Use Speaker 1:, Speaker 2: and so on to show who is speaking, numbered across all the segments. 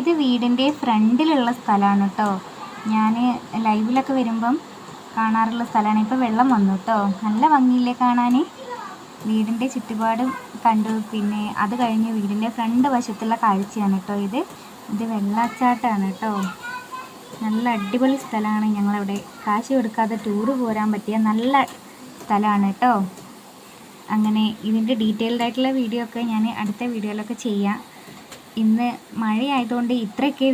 Speaker 1: ഇത് വീടിന്റെ ഫ്രണ്ടിലുള്ള സ്ഥലമാണ് കേട്ടോ. ഞാൻ ലൈവിലൊക്കെ വരുമ്പം കാണാറുള്ള സ്ഥലമാണ്. ഇപ്പോൾ വെള്ളം വന്നു കേട്ടോ. നല്ല ഭംഗിയില്ലേ കാണാൻ വീടിന്റെ ചുറ്റുപാടും കണ്ടു. പിന്നെ അത് കഴിഞ്ഞ് വീടിന്റെ ഫ്രണ്ട് വശത്തുള്ള കാഴ്ചയാണ് കേട്ടോ ഇത്. ഇത് വെള്ളച്ചാട്ടമാണ് കേട്ടോ. നല്ല അടിപൊളി സ്ഥലമാണ്. ഞങ്ങളവിടെ കാശ് കൊടുക്കാതെ ടൂറ് പോരാൻ പറ്റിയ നല്ല സ്ഥലമാണ് കേട്ടോ. അങ്ങനെ ഇതിന്റെ ഡീറ്റെയിൽഡ് ആയിട്ടുള്ള വീഡിയോ ഒക്കെ ഞാൻ അടുത്ത വീഡിയോയിലൊക്കെ ചെയ്യാം. ഇന്ന് മഴയായതുകൊണ്ട് ഇത്രയൊക്കെ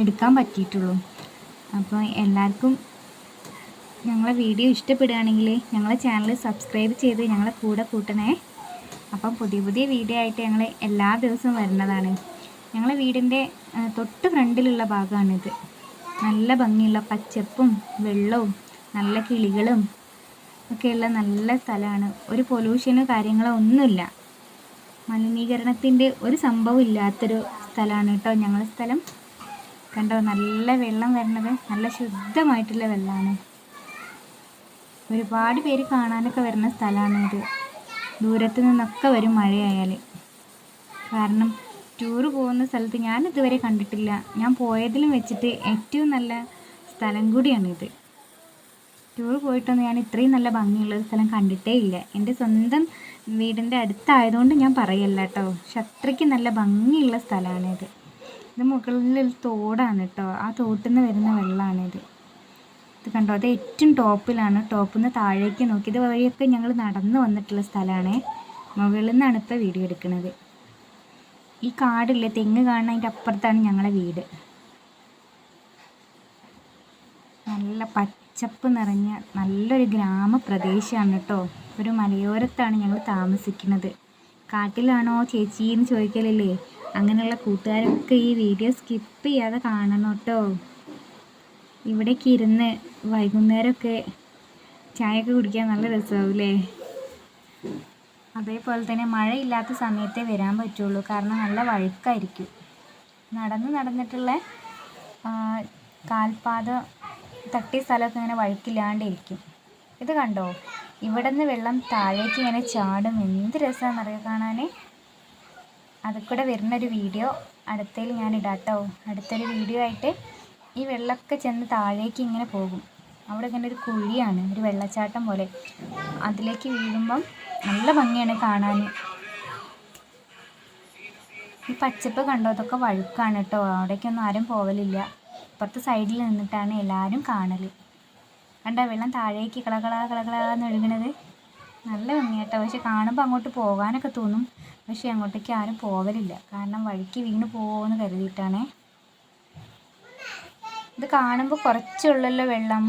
Speaker 1: എടുക്കാൻ പറ്റിയിട്ടുള്ളൂ. അപ്പോൾ എല്ലാവർക്കും ഞങ്ങളെ വീഡിയോ ഇഷ്ടപ്പെടുകയാണെങ്കിൽ ഞങ്ങളെ ചാനൽ സബ്സ്ക്രൈബ് ചെയ്ത് ഞങ്ങളെ കൂടെ കൂട്ടണേ. അപ്പം പുതിയ പുതിയ വീഡിയോ ആയിട്ട് ഞങ്ങൾ എല്ലാ ദിവസവും വരുന്നതാണ്. ഞങ്ങളെ വീടിന്റെ തൊട്ട് ഫ്രണ്ടിലുള്ള ഭാഗമാണിത്. നല്ല ഭംഗിയുള്ള പച്ചപ്പും വെള്ളവും നല്ല കിളികളും ഒക്കെയുള്ള നല്ല സ്ഥലമാണ്. ഒരു പൊല്യൂഷനോ കാര്യങ്ങളോ ഒന്നുമില്ല. മലിനീകരണത്തിന്റെ ഒരു സംഭവം ഇല്ലാത്തൊരു സ്ഥലമാണ് കേട്ടോ ഞങ്ങളുടെ സ്ഥലം. കണ്ടോ നല്ല വെള്ളം വരണത്. നല്ല ശുദ്ധമായിട്ടുള്ള വെള്ളമാണ്. ഒരുപാട് പേര് കാണാനൊക്കെ വരുന്ന സ്ഥലമാണ് ഇത് ദൂരത്തു നിന്നൊക്കെ വരും മഴയായാൽ. കാരണം ടൂറ് പോകുന്ന സ്ഥലത്ത് ഞാൻ ഇതുവരെ കണ്ടിട്ടില്ല. ഞാൻ പോയതിലും വെച്ചിട്ട് ഏറ്റവും നല്ല സ്ഥലം കൂടിയാണിത്. ടൂർ പോയിട്ടൊന്നും ഞാൻ ഇത്രയും നല്ല ഭംഗിയുള്ള ഒരു സ്ഥലം കണ്ടിട്ടേ ഇല്ല. എന്റെ സ്വന്തം വീടിന്റെ അടുത്തായതുകൊണ്ട് ഞാൻ പറയല്ല കേട്ടോ. പക്ഷെ അത്രയ്ക്ക് നല്ല ഭംഗിയുള്ള സ്ഥലമാണിത്. ഇത് മുകളിൽ തോടാണ് കേട്ടോ. ആ തോട്ടിൽ നിന്ന് വരുന്ന വെള്ളമാണിത്. ഇത് കണ്ടോ? അത് ഏറ്റവും ടോപ്പിലാണ്. ടോപ്പിൽ നിന്ന് താഴേക്ക് നോക്കി. ഇത് വഴിയൊക്കെ ഞങ്ങൾ നടന്നു വന്നിട്ടുള്ള സ്ഥലമാണ്. മുകളിൽ നിന്നാണ് ഇപ്പോൾ വീഡിയോ എടുക്കുന്നത്. ഈ കാടില്ലേ? തെങ്ങ് കാണുന്ന അതിന്റെ അപ്പുറത്താണ് ഞങ്ങളെ വീട്. നല്ല പച്ചപ്പ് നിറഞ്ഞ നല്ലൊരു ഗ്രാമപ്രദേശമാണ് കേട്ടോ. ഒരു മലയോരത്താണ് ഞങ്ങൾ താമസിക്കുന്നത്. കാട്ടിലാണോ ചേച്ചി എന്ന് ചോദിക്കലില്ലേ? അങ്ങനെയുള്ള കൂട്ടുകാരൊക്കെ ഈ വീഡിയോ സ്കിപ്പ് ചെയ്യാതെ കാണണം കേട്ടോ. ഇവിടേക്ക് ഇരുന്ന് വൈകുന്നേരമൊക്കെ ചായയൊക്കെ കുടിക്കാൻ നല്ല രസമാവില്ലേ അതേപോലെ തന്നെ മഴയില്ലാത്ത സമയത്തേ വരാൻ പറ്റുള്ളൂ. കാരണം നല്ല വഴുക്കായിരിക്കും. നടന്ന് നടന്നിട്ടുള്ള കാൽപാദ തട്ടിയ സ്ഥലമൊക്കെ ഇങ്ങനെ വഴുക്കില്ലാണ്ടിരിക്കും. ഇത് കണ്ടോ? ഇവിടെ നിന്ന് വെള്ളം താഴേക്ക് ഇങ്ങനെ ചാടും. എന്ത് രസമാണെന്നറിയാം കാണാൻ അതിൽ വരുന്നൊരു വീഡിയോ അടുത്തതിൽ ഞാൻ ഇടാട്ടോ അടുത്തൊരു വീഡിയോ ആയിട്ട് ഈ വെള്ളമൊക്കെ ചെന്ന് താഴേക്ക് ഇങ്ങനെ പോകും. അവിടെ ഇങ്ങനെ ഒരു കുഴിയാണ് ഒരു വെള്ളച്ചാട്ടം പോലെ. അതിലേക്ക് വീഴുമ്പം നല്ല ഭംഗിയാണ് കാണാൻ ഈ പച്ചപ്പ് കണ്ടോ? അതൊക്കെ വഴുക്കാണ് കേട്ടോ. അവിടേക്കൊന്നും ആരും പോവലില്ല. ഇപ്പുറത്തെ സൈഡിൽ നിന്നിട്ടാണ് എല്ലാവരും കാണൽ കണ്ട വെള്ളം താഴേക്ക് കളകള കളകളാന്ന് ഒഴുകണത്. നല്ല ഭംഗിയാട്ടോ. പക്ഷെ കാണുമ്പോൾ അങ്ങോട്ട് പോകാനൊക്കെ തോന്നും. പക്ഷെ അങ്ങോട്ടേക്ക് ആരും പോകലില്ല കാരണം വഴിക്ക് വീണ് പോകുമെന്ന് കരുതിയിട്ടാണേ. ഇത് കാണുമ്പോൾ കുറച്ചുള്ളല്ലോ വെള്ളം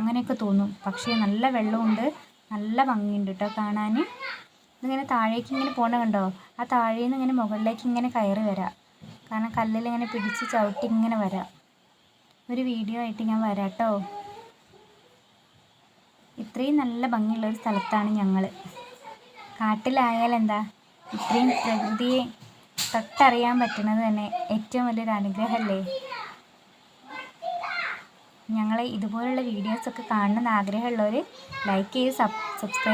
Speaker 1: അങ്ങനെയൊക്കെ തോന്നും. പക്ഷേ നല്ല വെള്ളമുണ്ട് നല്ല ഭംഗിയുണ്ട് കേട്ടോ കാണാൻ ഇതിങ്ങനെ താഴേക്ക് ഇങ്ങനെ പോകണ കണ്ടോ? ആ താഴേന്ന് ഇങ്ങനെ മുകളിലേക്ക് ഇങ്ങനെ കയറി വരാം. കാരണം കല്ലിൽ ഇങ്ങനെ പിടിച്ച് ചവിട്ടി ഇങ്ങനെ വരാം. ഒരു വീഡിയോ ആയിട്ട് ഞാൻ വരാം കേട്ടോ ഇത്രയും നല്ല ഭംഗിയുള്ള ഒരു സ്ഥലത്താണ് ഞങ്ങൾ കാട്ടിലായാൽ എന്താ ഇത്രയും പ്രകൃതിയെ തൊട്ടറിയാൻ പറ്റുന്നത് തന്നെ ഏറ്റവും വലിയൊരു അനുഗ്രഹമല്ലേ ഞങ്ങളെ ഇതുപോലുള്ള വീഡിയോസൊക്കെ കാണണമെന്ന് ആഗ്രഹമുള്ളവർ ലൈക്ക് ചെയ്ത് സബ് സബ്സ്ക്രൈബ്